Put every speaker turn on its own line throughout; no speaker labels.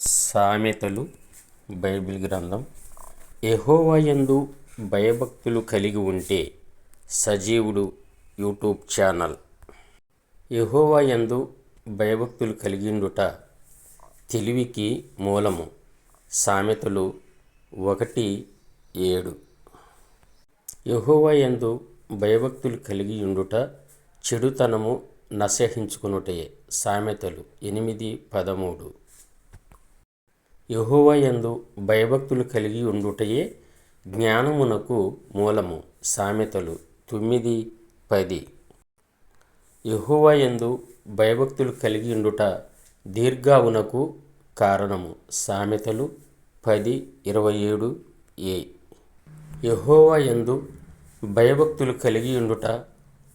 సామెతలు బైబిల్ గ్రంథం. యెహోవా యందు భయభక్తులు కలిగి ఉంటే సజీవుడు యూట్యూబ్ ఛానల్. యెహోవా యందు భయభక్తులు కలిగిండుట తెలివికి మూలము. సామెతలు ఒకటి ఏడు. యెహోవా యందు భయభక్తులు కలిగి ఉండుట చెడుతనము నశహించుకునుటయే సామెతలు ఎనిమిది పదమూడు. యహోవయందు భయభక్తులు కలిగి ఉండుటయే జ్ఞానమునకు మూలము. సామెతలు తొమ్మిది పది. యహోవయందు భయభక్తులు కలిగి ఉండుట దీర్ఘావునకు కారణము. సామెతలు పది ఇరవై ఏడు ఏ. యహోవా యందు భయభక్తులు కలిగి ఉండుట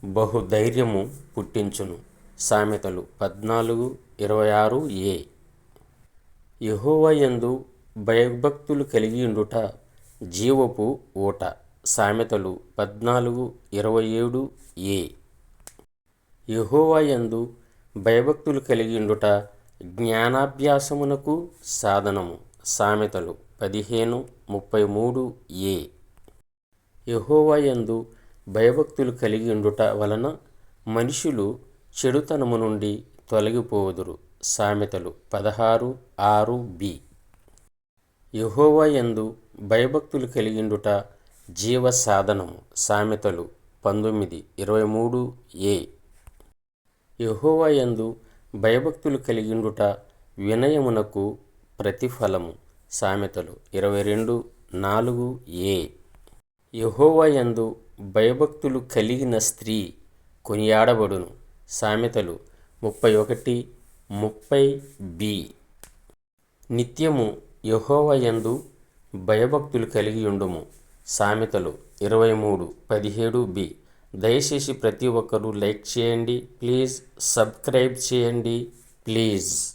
బహుధైర్యము పుట్టించును. సామెతలు పద్నాలుగు ఇరవై ఆరు ఏ. యెహోవా యందు భయభక్తులు కలిగి ఉండుట జీవపు ఊట. సామెతలు పద్నాలుగు ఇరవై ఏడు ఏ. యెహోవా యందు భయభక్తులు కలిగి ఉండుట జ్ఞానాభ్యాసమునకు సాధనము. సామెతలు పదిహేను ముప్పై మూడు ఏ. యెహోవా యందు భయభక్తులు కలిగి ఉండుట వలన మనుషులు చెడుతనము నుండి తొలగిపోదురు. సామెతలు పదహారు ఆరు బి. యహోవయందు భయభక్తులు కలిగిండుట జీవ సాధనము సామెతలు పంతొమ్మిది ఇరవై మూడు ఏ. యహోవయందు భయభక్తులు కలిగిండుట వినయమునకు ప్రతిఫలము సామెతలు ఇరవై రెండు నాలుగు ఏ. యహోవయందు భయభక్తులు కలిగిన స్త్రీ కొనియాడబడును సామెతలు ముప్పై ఒకటి ముప్పై బి. నిత్యము యహోవయందు భయభక్తులు కలిగి ఉండుము. సామెతలు ఇరవై మూడు పదిహేడు బి. దయచేసి ప్రతి ఒక్కరూ లైక్ చేయండి ప్లీజ్ సబ్స్క్రైబ్ చేయండి ప్లీజ్.